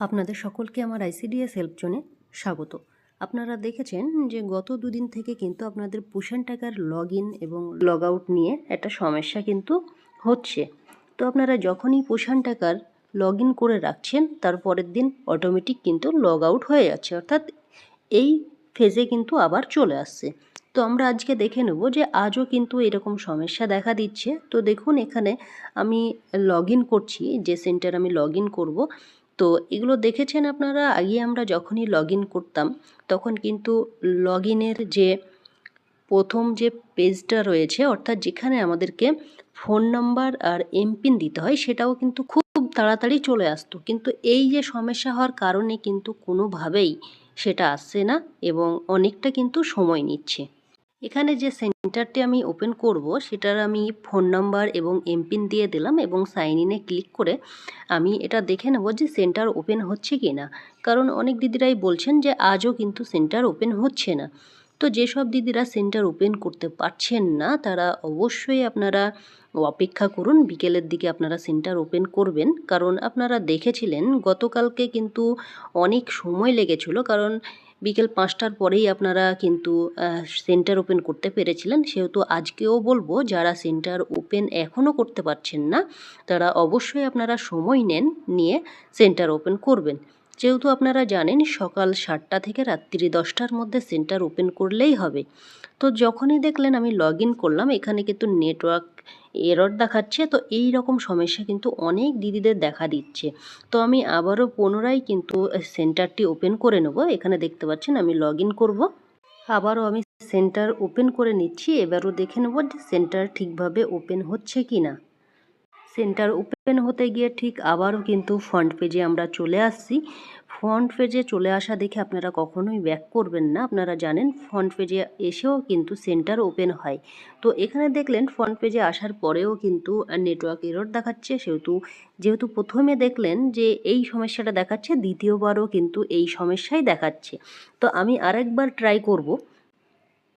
আপনাদের সকলকে আমার আইসিডিএস হেল্প জোনে স্বাগত। আপনারা দেখেছেন যে গত দুদিন থেকে কিন্তু আপনাদের পুষান টাকার লগ ইন এবং লগ আউট নিয়ে একটা সমস্যা কিন্তু হচ্ছে। তো আপনারা যখনই পুষান টাকার লগ ইন করে রাখছেন, তার পরের দিন অটোমেটিক কিন্তু লগ আউট হয়ে যাচ্ছে। অর্থাৎ এই ফেজে কিন্তু আবার চলে আসছে। তো আমরা আজকে দেখে নেব যে আজও কিন্তু এরকম সমস্যা দেখা দিচ্ছে। তো দেখুন এখানে আমি লগ করছি, যে সেন্টার আমি লগ ইন করব। তো এগুলো দেখেছেন আপনারা? আগে আমরা যখনই লগ করতাম, তখন কিন্তু লগ যে প্রথম যে পেজটা রয়েছে, অর্থাৎ যেখানে আমাদেরকে ফোন নাম্বার আর এমপিন দিতে হয়, সেটাও কিন্তু খুব তাড়াতাড়ি চলে আসতো। কিন্তু এই যে সমস্যা হওয়ার কারণে কিন্তু কোনোভাবেই সেটা আসছে না এবং অনেকটা কিন্তু সময় নিচ্ছে। এখানে যে সেন্টারটি আমি ওপেন করব, সেটার আমি ফোন নাম্বার এবং এমপিন দিয়ে দিলাম এবং সাইন ইনে ক্লিক করে আমি এটা দেখে নেব যে সেন্টার ওপেন হচ্ছে কি না কারণ অনেক দিদিরাই বলছেন যে আজও কিন্তু সেন্টার ওপেন হচ্ছে না। তো যেসব দিদিরা সেন্টার ওপেন করতে পারছেন না, তারা অবশ্যই আপনারা অপেক্ষা করুন। বিকেলের দিকে আপনারা সেন্টার ওপেন করবেন। কারণ আপনারা দেখেছিলেন, গতকালকে কিন্তু অনেক সময় লেগেছিল। কারণ বিকেল পাঁচটার পরেই আপনারা কিন্তু সেন্টার ওপেন করতে পেরেছিলেন। সেহেতু আজকেও বলব, যারা সেন্টার ওপেন এখনও করতে পারছেন না, তারা অবশ্যই আপনারা সময় নেন, নিয়ে সেন্টার ওপেন করবেন। যেহেতু আপনারা জানেন সকাল সাতটা থেকে রাত্রি দশটার মধ্যে সেন্টার ওপেন করলেই হবে। তো যখনই দেখলেন আমি লগ করলাম, এখানে কিন্তু নেটওয়ার্ক এরর দেখাচ্ছে, তো এই রকম সমস্যা কিন্তু অনেক দিদিদের দেখা দিচ্ছে। তো আমি আবারও পুনরায় কিন্তু সেন্টারটি ওপেন করে নেব। এখানে দেখতে পাচ্ছেন আমি লগ ইন করব। আবারও আমি সেন্টার ওপেন করে নিচ্ছি। এবারও দেখে নেব যে সেন্টার ঠিকভাবে ওপেন হচ্ছে কি না সেন্টার ওপেন হতে গিয়ে ঠিক আবারও কিন্তু ফ্রন্ট পেজে আমরা চলে আসছি। ফ্রন্ট পেজে চলে আসা দেখে আপনারা কখনোই ব্যাক করবেন না। আপনারা জানেন ফ্রন্ট পেজে এসেও কিন্তু সেন্টার ওপেন হয়। তো এখানে দেখলেন ফ্রন্ট পেজে আসার পরেও কিন্তু নেটওয়ার্ক এরর দেখাচ্ছে। সেহেতু, যেহেতু প্রথমে দেখলেন যে এই সমস্যাটা দেখাচ্ছে, দ্বিতীয়বারও কিন্তু এই সমস্যাই দেখাচ্ছে। তো আমি আরেকবার ট্রাই করব।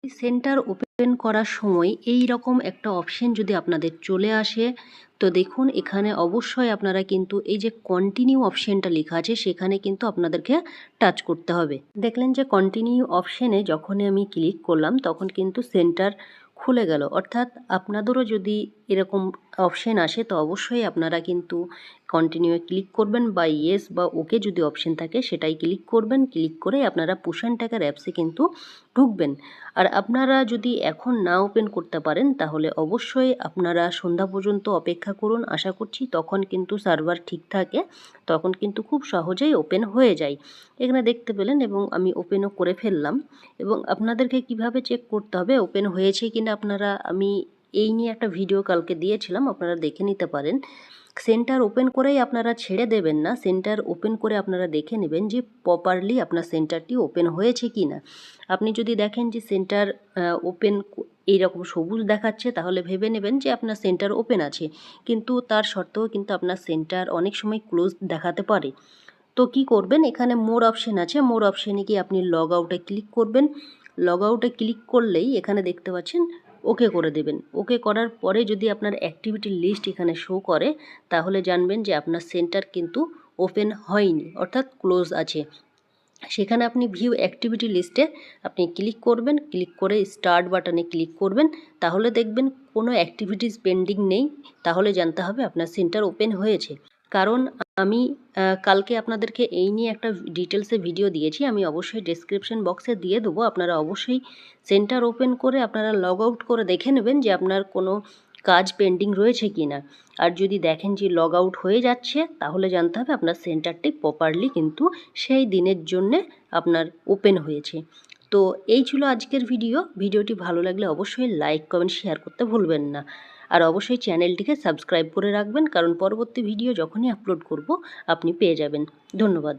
সেন্টার ওপেন করার সময় এই রকম একটা অপশন যদি আপনাদের চলে আসে, তো দেখুন এখানে অবশ্যই আপনারা কিন্তু এই যে কন্টিনিউ অপশানটা লেখা আছে, সেখানে কিন্তু আপনাদেরকে টাচ করতে হবে। দেখলেন যে কন্টিনিউ অপশানে যখনই আমি ক্লিক করলাম, তখন কিন্তু সেন্টার খুলে গেল। অর্থাৎ আপনাদেরও যদি এরকম অপশান আসে, তো অবশ্যই আপনারা কিন্তু কন্টিনিউ ক্লিক করবেন বা ইয়েস বা ওকে যদি অপশান থাকে সেটাই ক্লিক করবেন। ক্লিক করে আপনারা পুষান টাকার অ্যাপসে কিন্তু ঢুকবেন। আর আপনারা যদি এখন না ওপেন করতে পারেন, তাহলে অবশ্যই আপনারা সন্ধ্যা পর্যন্ত অপেক্ষা করুন। আশা করছি তখন কিন্তু সার্ভার ঠিক থাকে, তখন কিন্তু খুব সহজেই ওপেন হয়ে যায়। এখানে দেখতে পেলেন এবং আমি ওপেনও করে ফেললাম। এবং আপনাদেরকে কীভাবে চেক করতে হবে ওপেন হয়েছে কিনা আপনারা আমি এই নিয়ে একটা ভিডিও কালকে দিয়েছিলাম, আপনারা দেখে নিতে পারেন। সেন্টার ওপেন করেই আপনারা ছেড়ে দেবেন না। সেন্টার ওপেন করে আপনারা দেখে নেবেন যে প্রপারলি আপনার সেন্টারটি ওপেন হয়েছে কি না আপনি যদি দেখেন যে সেন্টার ওপেন এইরকম সবুজ দেখাচ্ছে, তাহলে ভেবে নেবেন যে আপনার সেন্টার ওপেন আছে। কিন্তু তার সত্ত্বেও কিন্তু আপনার সেন্টার অনেক সময় ক্লোজ দেখাতে পারে। তো কি করবেন? এখানে মোর অপশন আছে। মোর অপশানে কি আপনি লগ আউটে ক্লিক করবেন। লগ আউটে ক্লিক করলেই এখানে দেখতে পাচ্ছেন ওকে করে দেবেন। ওকে করার পরে যদি আপনার অ্যাক্টিভিটি লিস্ট এখানে শো করে, তাহলে জানবেন যে আপনার সেন্টার কিন্তু ওপেন হয়নি, অর্থাৎ ক্লোজ আছে। সেখানে আপনি ভিউ অ্যাক্টিভিটি লিস্টে আপনি ক্লিক করবেন ক্লিক করে স্টার্ট বাটনে ক্লিক করবেন, তাহলে দেখবেন কোনো অ্যাক্টিভিটিস পেন্ডিং নেই, তাহলে জানতে হবে আপনার সেন্টার ওপেন হয়েছে। কারণ আমি কালকে আপনাদেরকে এই নিয়ে একটা ডিটেলসে ভিডিও দিয়েছি। আমি অবশ্যই ডেসক্রিপশন বক্সে দিয়ে দেবো। আপনারা অবশ্যই সেন্টার ওপেন করে আপনারা লগ আউট করে দেখে নেবেন যে আপনার কোনো কাজ পেন্ডিং রয়েছে কি না আর যদি দেখেন যে লগ আউট হয়ে যাচ্ছে, তাহলে জানতে হবে আপনার সেন্টারটি প্রপারলি কিন্তু সেই দিনের জন্যে আপনার ওপেন হয়েছে। তো এই ছিল আজকের ভিডিও ভিডিওটি ভালো লাগলে অবশ্যই লাইক কমেন্ট শেয়ার করতে ভুলবেন না। আর অবশ্যই চ্যানেলটিকে সাবস্ক্রাইব করে রাখবেন, কারণ পরবর্তী ভিডিও যখনই আপলোড করব, আপনি পেয়ে যাবেন। ধন্যবাদ।